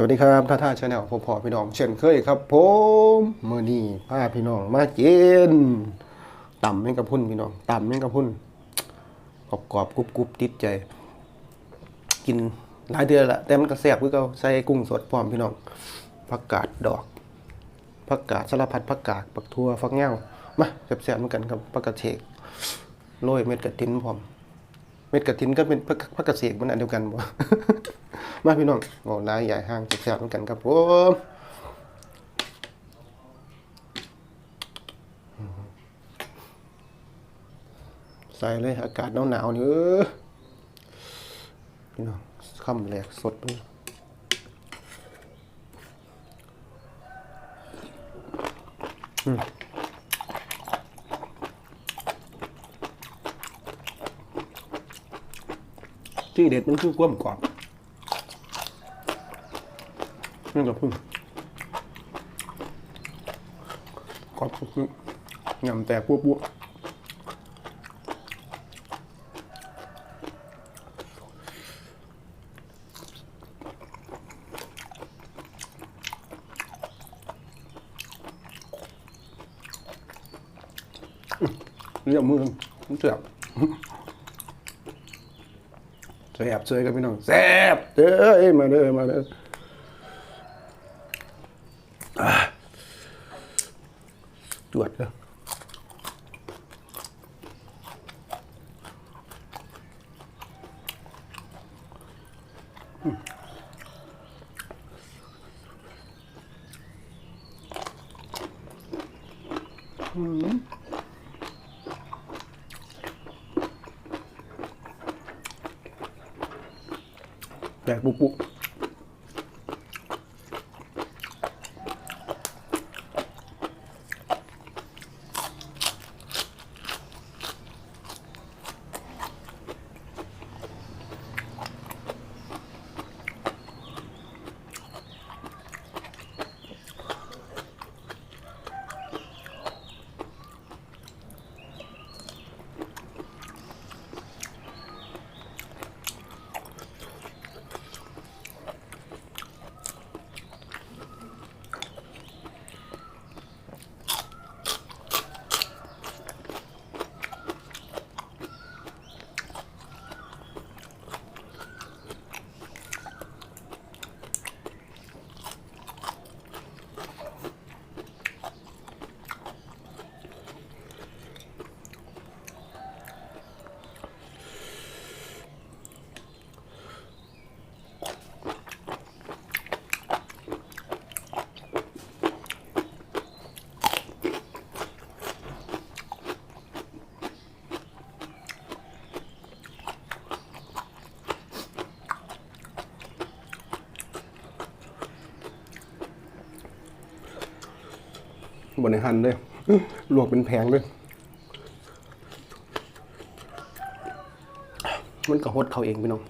สวัสดีครับท่าท่าชาแนลพ่อพ่อพี่น้อง เช่นเคยครับผมเมื่อนี้พาพี่น้องมาเจนต่ำแมงกระพรุนพี่น้องต่ำแมงกระพรุนกรอบกรอบกรุบกรุบติดใจ กินหลายเดือนละแต่มันก็แซ่บคือเขาใส่กุ้งสดพร้อมพี่น้องผักกาดดอกผักกาดสารพัดผักกาดผักทั่วฟักแง่วมาแซ่บๆเหมือนกันครับผักกาดเฉกโรยเม็ดกระถินพร้อม เม็ดกระถินก็เป็นผักผักกระเสกมันอันเดียวกันบ่มาพี่น้องโอ้ลายใหญ่ห้างแซ่บๆเหมือนกันครับผมใส่เลยอากาศหนาวๆนี่เออพี่น้องคำแรกสดเลยอืม ที่เด็ดมันคือกล้วยกรอบนี่ก็พึ่งกรอบคือยำแตกปุ๊บปุ๊บเรียกมือมันเสียบ แซ่บเจอกันพี่น้องแซ่บเด้อเอ้ยมาเด้อมาเด้อจวดเลยแต กปุ๊ บนในหันเลยลวกเป็นแผงเลยมันก็หดเขาเองพี่น้อง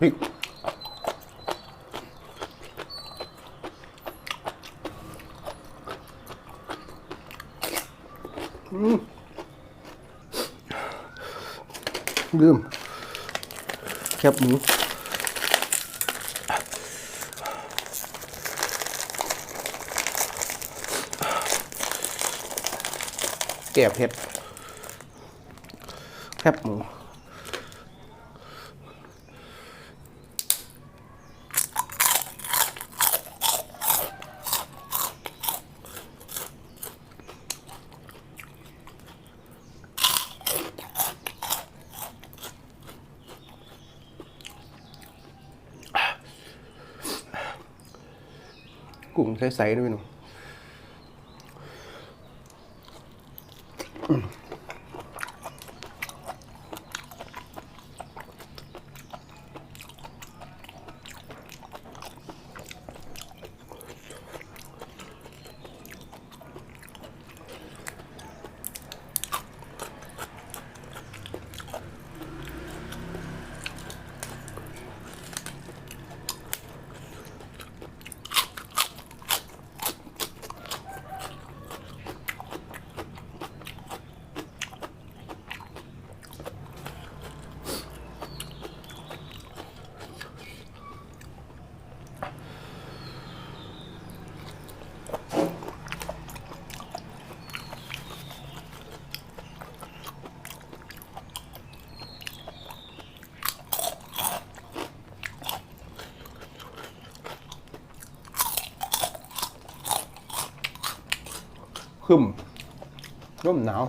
พริกอืมลืม แคบหมูแก่เผ็ดแคบหมู กุ้งใสๆด้วยหนู ขึ้มร่มหนาว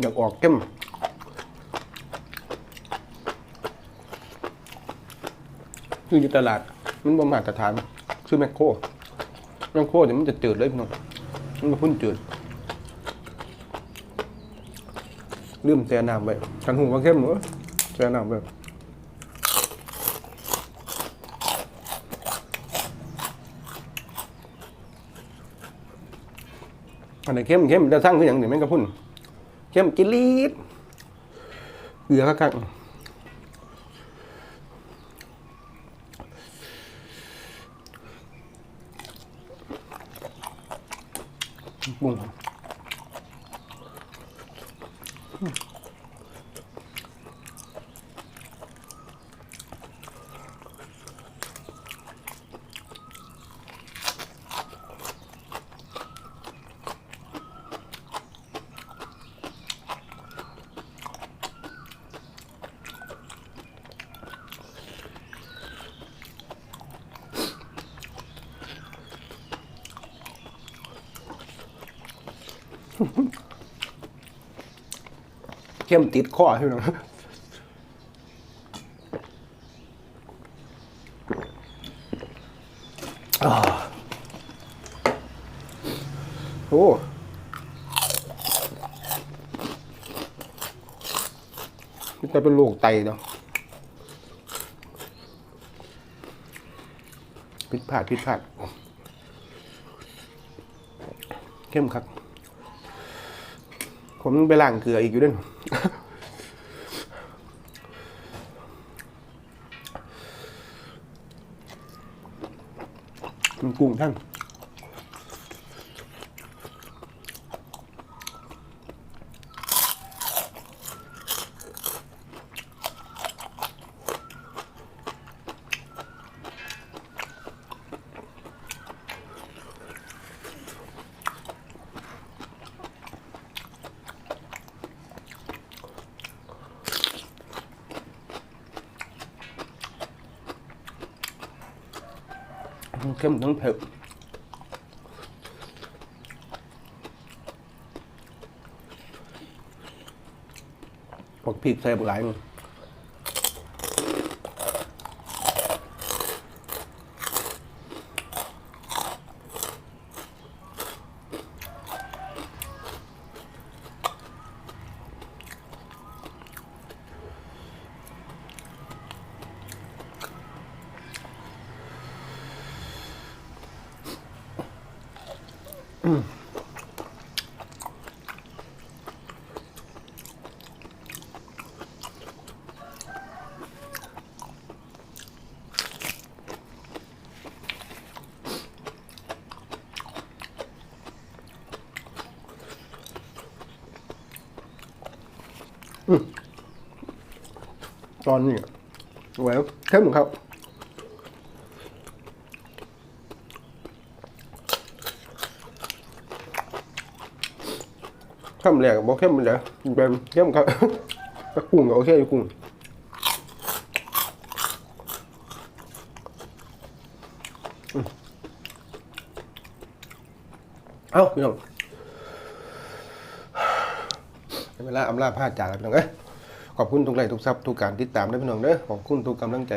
อยากออกเข้มคือยู่ตลาด มันบ่มาตรฐานคือแมคโครแมคโครเดี๋ยวมันจะจืดเลยพี่น้องมันมาพุ่นจืดลืมแช่น้ำไปกันหูว่าเข้มเหรอแช่น้ำไปอันไหนเข้มเข้มจะสร้างคืออย่างหนึ่งแม่งกระพุ่น เข้มกิลีดเกลือคักๆ ป เข้มติดคอพี่น้องอ่าโอ้นี่จะเป็นโรคไตเนาะผิดพลาดผิดพลาดเข้มครับ ผมไปล้างเกลืออีกอยู่ด้วยมันกุ้งทั้ง เข้มทั้งเผ็ดผักพริกใส่หลายมัน ตอนนี้ไว้เข้มครับ เข้มแหลกบอกเข้มเลยเป็นเข้มครับกุ้งก็โอเคอยู่กุ้งเอ้าพี่น้องเวลาอำลาพาจากแล้วน้องเอ้ยขอบคุณทุกไลค์ทุกซับทุกการติดตามด้วยพี่น้องเด้อขอบคุณทุกกำลังใจ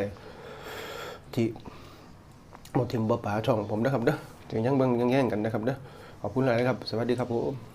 ที่หมดทิมบ่ป๋าช่องผมนะครับเด้อถึงยังเบิ่งยังแย่งกันนะครับเด้อขอบคุณหลายครับ สวัสดีครับผม